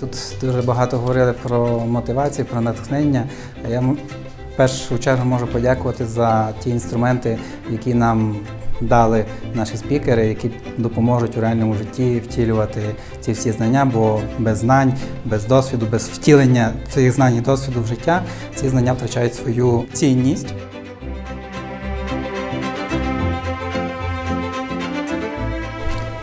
Тут дуже багато говорили про мотивацію, про натхнення. А Я першу чергу можу подякувати за ті інструменти, які нам дали наші спікери, які допоможуть у реальному житті втілювати ці всі знання, бо без знань, без досвіду, без втілення цих знань і досвіду в життя ці знання втрачають свою цінність.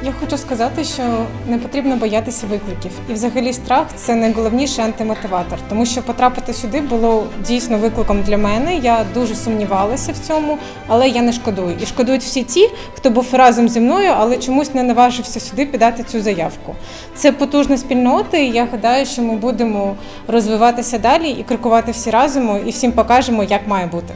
Я хочу сказати, що не потрібно боятися викликів. І взагалі страх це найголовніший антимотиватор, тому що потрапити сюди було дійсно викликом для мене. Я дуже сумнівалася в цьому, але я не шкодую. І шкодують всі ті, хто був разом зі мною, але чомусь не наважився сюди підати цю заявку. Це потужна спільнота, і я гадаю, що ми будемо розвиватися далі і крокувати всі разом, і всім покажемо, як має бути.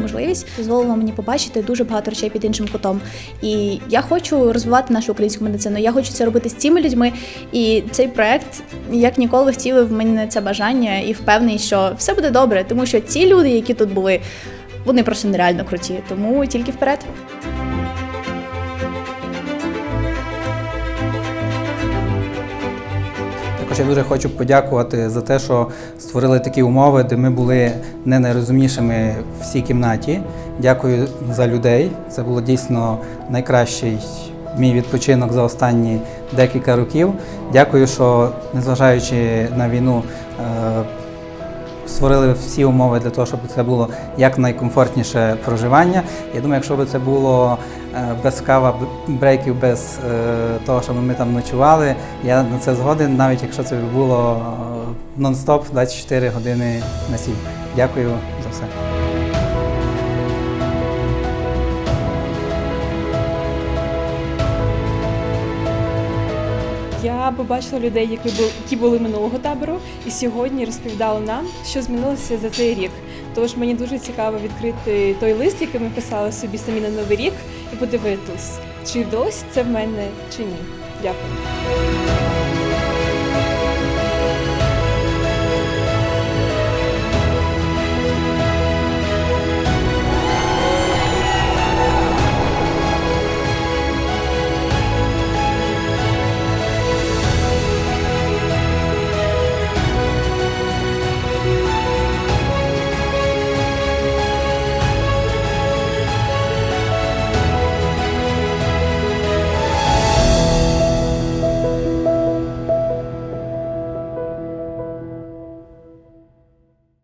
Можливість дозволила мені побачити дуже багато речей під іншим кутом. І я хочу розвивати нашу українську медицину. Я хочу це робити з цими людьми. І цей проект як ніколи втілив в мене це бажання і впевнений, що все буде добре, тому що ці люди, які тут були, вони просто нереально круті. Тому тільки вперед. Також дуже хочу подякувати за те, що створили такі умови, де ми були не найрозумнішими в всій кімнаті. Дякую за людей. Це було дійсно найкращий мій відпочинок за останні декілька років. Дякую, що незважаючи на війну. Створили всі умови для того, щоб це було як найкомфортніше проживання. Я думаю, якщо б це було е, без кава брейків, без е, того, щоб ми там ночували, я на це згоден, навіть якщо це було е, нон-стоп 24 години на 7. Дякую за все. Побачила людей, які були, які були минулого табору, і сьогодні розповідали нам, що змінилося за цей рік. Тож мені дуже цікаво відкрити той лист, який ми писали собі самі на новий рік, і подивитись, чи вдалося це в мене чи ні. Дякую.